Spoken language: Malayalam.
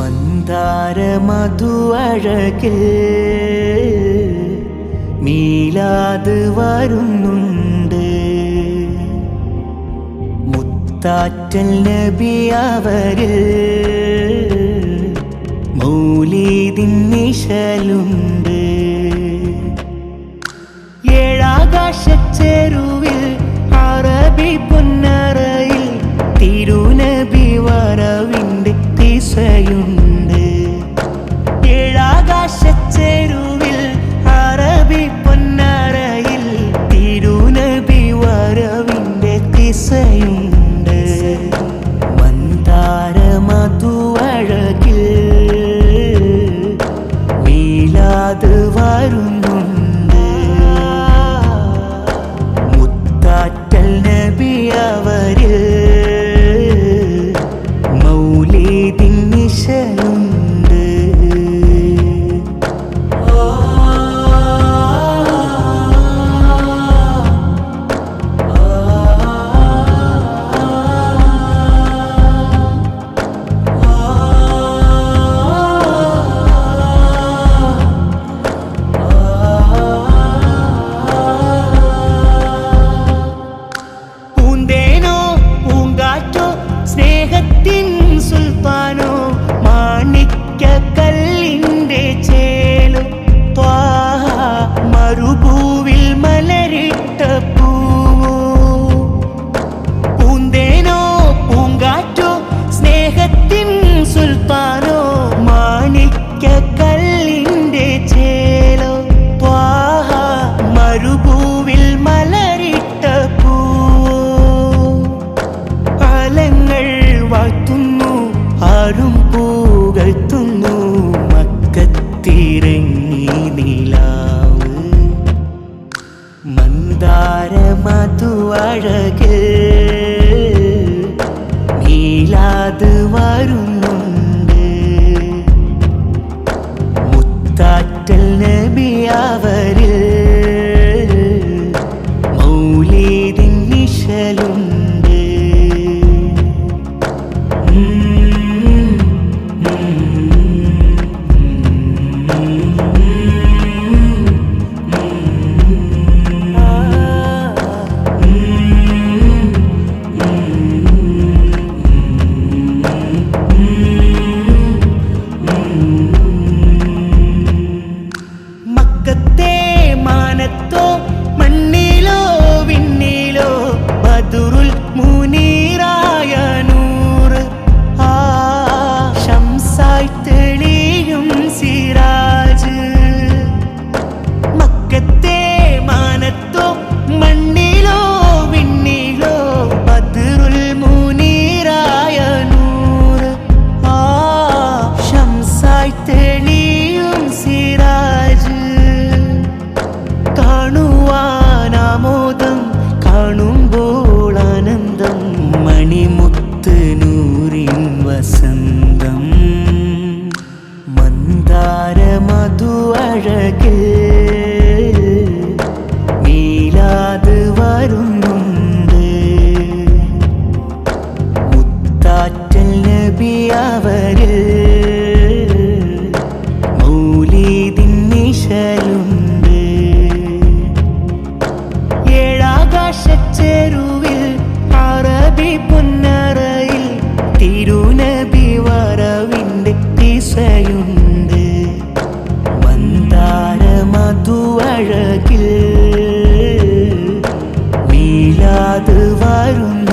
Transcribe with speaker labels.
Speaker 1: മന്ദാര മധു അഴകിൽ മീലാത് വരുന്നുണ്ട്. മുത്താറ്റൽ നബി അവർ മൗലീതിൻ നിശലുണ്ട്. ഏഴാകാശച്ചെരുവിൽ അറബി പൊന്നറയിൽ തിരുന പാടും പൂകൾത്തുന്നു മക്കത്തിരങ്ങി നിലാവ്. മന്ദാര മധുവഴക് നീലാത് വരുന്നു. അവരിൽ മൗലീതിൻ നിശലുണ്ട് ഏഴാകാശച്ചെരുവിൽ അറബി തിരുനബി മീലാത് വരുന്നു.